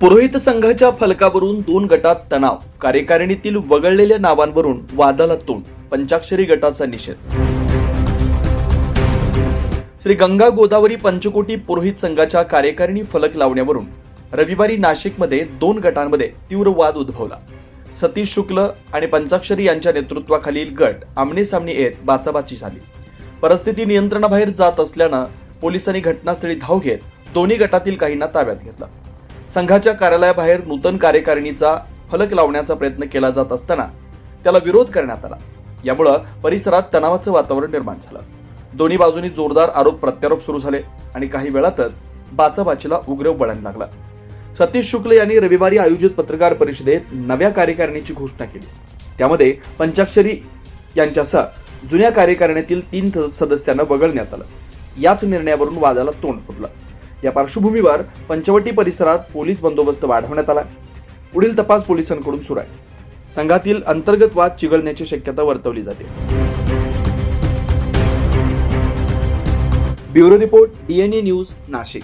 पुरोहित संघाच्या फलकावरून दोन गटात तणाव. कार्यकारिणीतील वगळलेल्या नावांवरून वादाला तोंड. पंचाक्षरी गटाचा निषेध. श्री गंगा गोदावरी पंचकोटी पुरोहित संघाच्या कार्यकारिणी फलक लावण्यावरून रविवारी नाशिकमध्ये दोन गटांमध्ये तीव्र वाद उद्भवला. सतीश शुक्ल आणि पंचाक्षरी यांच्या नेतृत्वाखालील गट आमने सामने येत बाचाबाची झाली. परिस्थिती नियंत्रणाबाहेर जात असल्यानं पोलिसांनी घटनास्थळी धाव घेत दोन्ही गटातील काहींना ताब्यात घेतला. संघाच्या कार्यालयाबाहेर नूतन कार्यकारिणीचा फलक लावण्याचा प्रयत्न केला जात असताना त्याला विरोध करण्यात आला. यामुळं परिसरात तणावाचं वातावरण निर्माण झालं. दोन्ही बाजूंनी जोरदार आरोप प्रत्यारोप सुरू झाले आणि काही वेळातच बाचाबाचीला उग्र वळण लागलं. सतीश शुक्ल यांनी रविवारी आयोजित पत्रकार परिषदेत नव्या कार्यकारिणीची घोषणा केली. त्यामध्ये पंचाक्षरी यांच्यासह जुन्या कार्यकारिणीतील तीन सदस्यांना वगळण्यात आलं. याच निर्णयावरून वादाला तोंड फुटलं. या पार्श्वभूमीवर पंचवटी परिसरात पोलीस बंदोबस्त वाढवण्यात आला. पुढील तपास पोलिसांकडून सुरू आहे. संघातील अंतर्गत वाद चिघळण्याची शक्यता वर्तवली जाते. Bureau report DNA news Nashik.